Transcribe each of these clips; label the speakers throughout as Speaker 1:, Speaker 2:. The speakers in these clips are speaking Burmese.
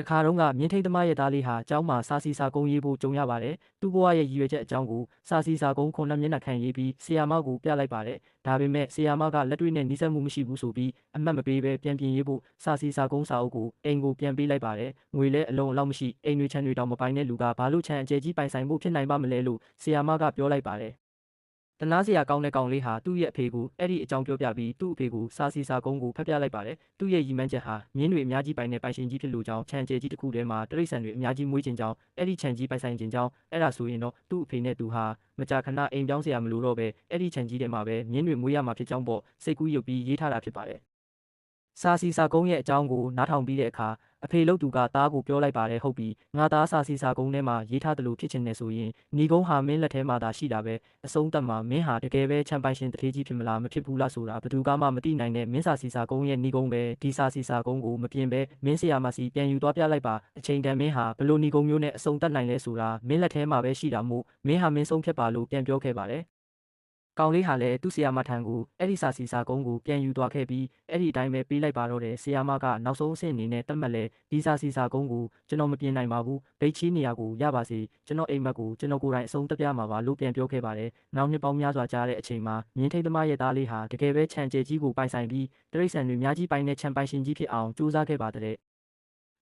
Speaker 1: တခါတုန်းကမြင်းထိန်သမားရဲ့သားလေးဟာကျောင်းမှာစာစီစာကုန်းရေးဖို့ကြုံရပါတယ်။သူ့ဘဝရဲ့ရည်ရွယ်ချက်အကြောင်းကိုစာစီစာကုန်းခုနှစ်မျက်နှာခန့်ရေးပြီးဆီယာမကိုပြလိုက်ပါတယ်။ဒါပေမဲ့ဆီယာမကလက်တွေ့နဲ့နှိစက်မှုမရှိဘူးဆိုပြီးအမှတ်မပေးဘဲပြန်ပြင်ရေးဖို့စာစီစာကုန်းစာအုပ်ကိုအိမ်ကိုပြန်ပေးလိုက်ပါတယ်။ငွေလည်းအလုံးအလောက်မရှိအိမ်တွေချမ်းတွေတောင်မပိုင်တဲ့လူကဘာလို့ချမ်းအကျယ်ကြီးပိုင်ဆိုင်ဖို့ဖြစ်နိုင်ပါမလဲလို့ဆီယာမကပြောလိုက်ပါတယ်။ တနာစရာကောင်းတဲ့ကောင်လေးဟာသူ့ရဲ့အဖေကိုအဲ့ဒီအကြောင်းပြောပြပြီးသူ့အဖေကိုစာစီစာကုန်းကိုဖတ်ပြလိုက်ပါတယ်။သူ့ရဲ့ရည်မှန်းချက်ဟာမြင်းတွေအများကြီးပိုင်တဲ့ပိုင်ရှင်ကြီးဖြစ်လို့ကြောင်းခြံကျဲကြီးတစ်ခုထဲမှာတရိတ်ဆန်တွေအများကြီးမွေးခြင်းကြောင်းအဲ့ဒီခြံကြီးပိုင်ဆိုင်ခြင်းကြောင်းအဲ့ဒါဆိုရင်တော့သူ့အဖေနဲ့သူဟာမကြာခဏအိမ်ပြောင်းစရာမလိုတော့ပဲအဲ့ဒီခြံကြီးထဲမှာပဲမြင်းတွေမွေးရမှာဖြစ်ကြောင်းပေါ့စိတ်ကူးရုပ်ပြီးရေးထားတာဖြစ်ပါတယ်။စာစီစာကုန်းရဲ့အကြောင်းကိုနားထောင်ပြီးတဲ့အခါ အဖေလို့သူကသားကိုပြောလိုက်ပါတယ်ဟုတ်ပြီငါသားစာစီစာကုန်းထဲမှာရေးထားတယ်လို့ဖြစ်ချင်နေဆိုရင်ညီကုန်းဟာမင်းလက်ထဲမှာသာရှိတာပဲအဆုံးသတ်မှာမင်းဟာတကယ်ပဲချမ်ပိုင်ရှင်တထေးကြီးဖြစ်မလားမဖြစ်ဘူးလားဆိုတာဘယ်သူကမှမသိနိုင်တဲ့မင်းစာစီစာကုန်းရဲ့ညီကုန်းပဲဒီစာစီစာကုန်းကိုမပြင်ပဲမင်းဆရာမစီပြန်ယူသွားပြလိုက်ပါအချိန်တန်မင်းဟာဘလို့ညီကုန်းမျိုးနဲ့အဆုံးသတ်နိုင်လဲဆိုတာမင်းလက်ထဲမှာပဲရှိတာမို့မင်းဟာမင်းဆုံးဖြတ်ပါလို့ပြန်ပြောခဲ့ပါတယ် ကောင်လေးဟာလည်းသူ့ဆီယာမထံကိုအဲ့ဒီစာစီစာကုန်းကိုပြန်ယူသွားခဲ့ပြီးအဲ့ဒီအတိုင်းပဲပေးလိုက်ပါတော့တယ်ဆီယာမကနောက်ဆုံးအဆင့်အနေနဲ့တတ်မှတ်လဲဒီစာစီစာကုန်းကိုကျွန်တော်မပြင်နိုင်ပါဘူးဒိတ်ချီနေရာကိုရပါစေကျွန်တော်အိမ်မက်ကိုကျွန်တော်ကိုယ်တိုင်အဆုံးတက်ပြမှာပါလို့ပြန်ပြောခဲ့ပါတယ်နောက်နှစ်ပေါင်းများစွာကြာတဲ့အချိန်မှာမြင်းထိတ်သမားရဲ့သားလေးဟာတကယ်ပဲခြံကျဲကြီးကိုပိုင်ဆိုင်ပြီးတရိတ်ဆန်တွေအများကြီးပိုင်တဲ့ခြံပိုင်ရှင်ကြီးဖြစ်အောင်ကြိုးစားခဲ့ပါတဲ့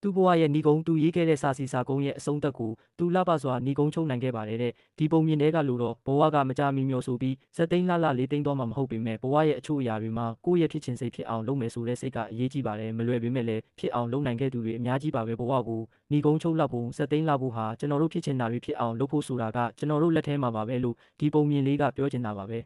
Speaker 1: သူ့ဘဝရဲ့ဏီကုံသူရေးခဲ့တဲ့စာစီစာကုန်းရဲ့အဆုံးသက်ကိုသူလှပစွာဏီကုံချုံနိုင်ခဲ့ပါတယ်တဲ့ဒီပုံမြင်တဲ့ကလို့တော့ဘဝကမကြမီမျောဆိုပြီးစက်သိန်းလှလှလေးသိန်းတော့မှမဟုတ်ပေမဲ့ဘဝရဲ့အချို့အရာတွေမှာကိုယ့်ရဲ့ဖြစ်ချင်စိတ်ဖြစ်အောင်လုပ်မယ်ဆိုတဲ့စိတ်ကအရေးကြီးပါတယ်မလွယ်ပေမဲ့လည်းဖြစ်အောင်လုပ်နိုင်ခဲ့သူတွေအများကြီးပါပဲဘဝကိုဏီကုံချုံလှဖို့စက်သိန်းလှဖို့ဟာကျွန်တော်တို့ဖြစ်ချင်တာတွေဖြစ်အောင်လုပ်ဖို့ဆိုတာကကျွန်တော်တို့လက်ထဲမှာပါပဲလို့ဒီပုံမြင်လေးကပြောချင်တာပါပဲ